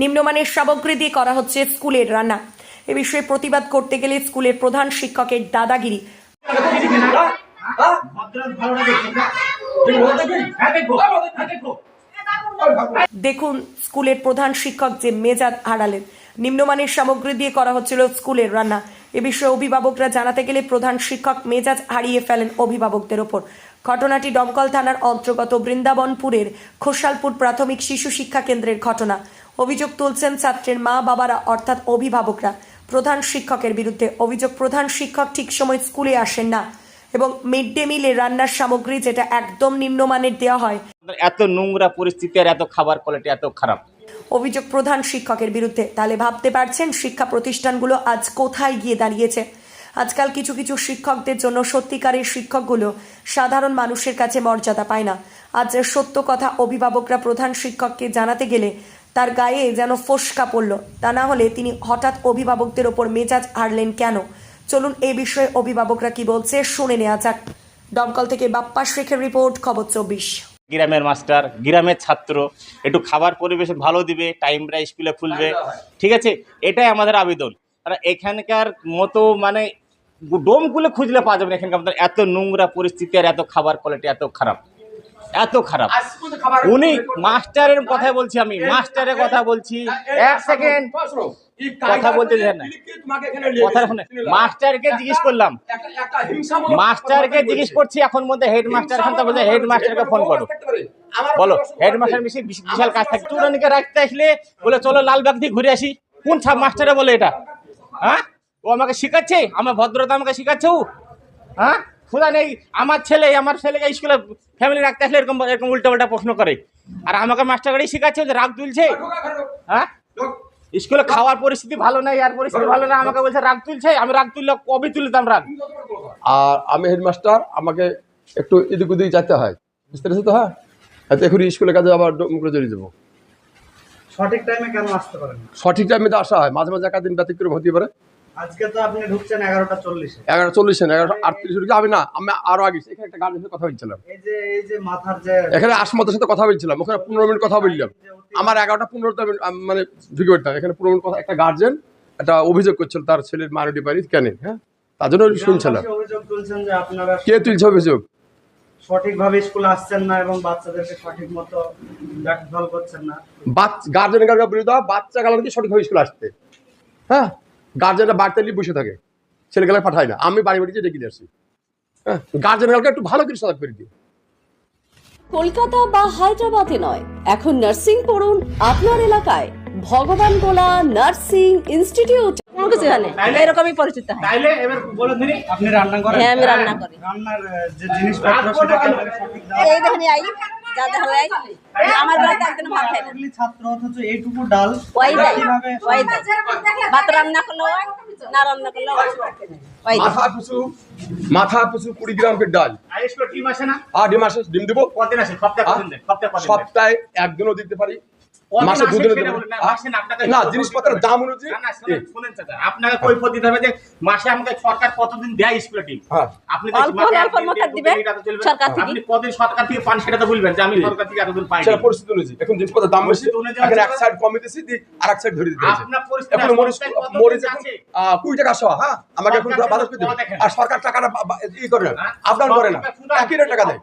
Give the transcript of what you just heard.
নিম্নমানের সামগ্রী দিয়ে করা হচ্ছে স্কুলের রান্না। এ বিষয়ে প্রতিবাদ করতে গেলে স্কুলের প্রধান শিক্ষকের দাদাগিরি। দেখুন, স্কুলের প্রধান শিক্ষক যে মেজাজ হারালেন, নিম্নমানের সামগ্রী দিয়ে করা হচ্ছিল স্কুলের রান্না। এ বিষয়ে অভিভাবকরা জানাতে গেলে প্রধান শিক্ষক মেজাজ হারিয়ে ফেলেন অভিভাবকদের ওপর। ঘটনাটি দমকল থানার অন্তর্গত বৃন্দাবনপুরের খোসালপুর প্রাথমিক শিশু শিক্ষা কেন্দ্রের ঘটনা। অভিযোগ তুলছেন ছাত্রের মা বাবারা অর্থাৎ অভিভাবকরা। প্রধান শিক্ষকের বিরুদ্ধে অভিযোগ প্রধান শিক্ষক ঠিক সময় স্কুলে আসেন না এবং মিড ডে মিলে রান্নার সামগ্রী যেটা একদম নিম্নমানের দেওয়া হয়। এত নোংরা পরিস্থিতি আর এত খাবার কোয়ালিটি এত খারাপ। অভিযোগ প্রধান শিক্ষকের বিরুদ্ধে। তাহলে ভাবতে পারছেন শিক্ষা প্রতিষ্ঠানগুলো আজ কোথায় গিয়ে দাঁড়িয়েছে? আজকাল কিছু কিছু শিক্ষকদের জন্য সত্যিকারের শিক্ষকগুলো সাধারণ মানুষের কাছে মর্যাদা পায় না। আজ সত্য কথা অভিভাবকরা প্রধান শিক্ষককে জানাতে গেলে তার গায়ে যেন ফোসকা পড়ল। তা না হলে তিনি হঠাৎ অভিভাবকদের ওপর মেজাজ হারলেন কেন? চলুন এই বিষয়ে অভিভাবকরা কি বলছে শুনে নেওয়া যাক। দমকল থেকে বাপ্পা শেখের রিপোর্ট খবর চব্বিশ। গ্রামের মাস্টার গ্রামের ছাত্র একটু খাবার পরিবেশ ভালো দিবে টাইমটা স্কুলে খুলবে ঠিক আছে? এটাই আমাদের আবেদন। আর এখানকার মতো মানে ডোমগুলো খুঁজলে পাওয়া যাবে না এখানকার এত নোংরা পরিস্থিতি আর এত খাবার কোয়ালিটি এত খারাপ। এত খারাপ। উনি মাস্টারের কথা বলছি আমি মাস্টারের কথা বলছি। এক সেকেন্ড কথা বলতে দেন না। কথা শুনে মাস্টারকে জিজ্ঞেস করলাম। মাস্টারকে জিজ্ঞেস করছি এখন মধ্যে হেড মাস্টার এখন বলছে হেড মাস্টারকে ফোন করো। বলো হেড মাস্টার বেশি বিশাল কাজ থাকে। স্টুডেন্টকে রাখতে আসলে বলে চলো লালবাগ দিয়ে ঘুরে আসি। কোন সাব মাস্টারে বলে এটা? হ্যাঁ? ও আমাকে শেখাচ্ছে? আমার ভদ্রতা আমাকে শেখাচ্ছে ও? হ্যাঁ? খোদা নেই আমার ছেলে আমার ছেলেকে স্কুলে ফ্যামিলি রাখতে আসলে এরকম এরকম উল্টা উল্টা প্রশ্ন করে। আর আমাকে মাস্টার গাড়ি শেখাচ্ছে যে রাগ তুলছে। হ্যাঁ? স্কুলে খাওয়ার পরিস্থিতি ভালো নাই আর পরিস্থিতি ভালো না আমাকে বলছে রাগ তুলছে? আমি রাগ তুললে কবে তুলতাম রাগ? আর আমি হেডমাস্টার আমাকে একটু এদিক ওদিক যেতে হয়। বুঝতে পেরেছ তো হ্যাঁ? হয়তো এখন স্কুলের কাজে আবার মুখে জড়িয়ে যাব। সঠিক টাইমে কেন আসতে পারেন সঠিক টাইমে তো আসা হয় মাঝে মাঝে একাদিন ব্যতিক্রম হতে পারে। আজকে তো আপনি ঢুকছেন না আমি না আমি আরও আগে এখানে একটা সাথে কথা বলছিলাম। এই যে এই যে মাথার যে এখানে আসমতের সাথে কথা বলছিলাম ওখানে মিনিট কথা বললাম। আমার এগারোটা পনেরোটা মিনিট আমি মানে ঢুকে পড়তাম। এখানে মিনিট কথা একটা গার্জেন একটা অভিযোগ করছিল তার ছেলের মারুটি বাড়ি কেন হ্যাঁ? তার জন্য শুনছিলাম। গ্রামবাসী অভিযোগ তুলছেন যে আপনারা কে তুলছে অভিযোগ? সঠিকভাবে স্কুলে আসছেন না এবং বাচ্চাদেরকে সঠিক মতো দেখভাল করছেন না? বাচ্চা গার্জেনের কাছে বিরুদ্ধে বাচ্চা গালাকে সঠিকভাবে স্কুলে আসতে হ্যাঁ? গার্জেনরা বাড়িতে নিয়ে বসে থাকে ছেলেগুলো পাঠায় না। আমি বাড়ি বাড়িতে ডেকে দিয়ে আসি। হ্যাঁ গার্জেনগুলোকে একটু ভালো করে সজাগ করে দিই কলকাতা বা হায়দ্রাবাদে নয় এখন নার্সিং পড়ুন আপনার এলাকায়। ভগবান গোলা নার্সিং ইনস্টিটিউট কোনো কিছু জানে এরকমই পরিচিত হয়। তাইলে এবার বলে দিনি আপনি রান্না করেন হ্যাঁ আমি রান্না করি। রান্নার যে জিনিসপত্র সেটা কেমন সঠিক দাম এই দেখেন আই যা হয় আমার বাড়িতে একদিন ভাত খাই না। ছাত্র অথচ এইটুকু ডাল। ওই দেয় ওই দেয় ভাত রান্না করলে না রান্না করলে ওই দেয় মাথা পিছু মাথা পিছু কুড়ি গ্রাম করে ডাল। আর স্কুলে না? ডিম দেবো? সপ্তাহে কদিন দেন সপ্তাহে কদিন দেন? সপ্তাহে একদিনও দিতে পারি। মাসে দেবো না, জিনিসপত্রের দাম অনুযায়ী শুনেন, শুনেন চাচা, আপনাকে কৈফত দিতে হবে যে মাসে আমাকে সরকার কতদিন দেয় স্কুলে টিম হ্যাঁ। আপনি তো অল্প মাসে হলে একদিন অল্পর মতো দিয়ে দিবে, দুদিন এটা তো চলবে না। সরকার থেকে। আপনি কদিন সরকার থেকে পান সেটা তো বলবেন যে আমি সরকার থেকে এতদিন পাই সেটা পরিস্থিতি অনুযায়ী। এখন জিনিসপত্রের দাম বেশি এখন এক সাইড কমে দিয়েছি দি আর এক সাইড ধরে দিতে আপনার পরিস্থিতি এখন মরিচ মরিচ এখন কুড়ি টাকা শোয়া হ্যাঁ? আমাকে এখন বাজার করে আর সরকার টাকাটা ই করে না। হ্যাঁ? করে না। একই রেট টাকা দেয়।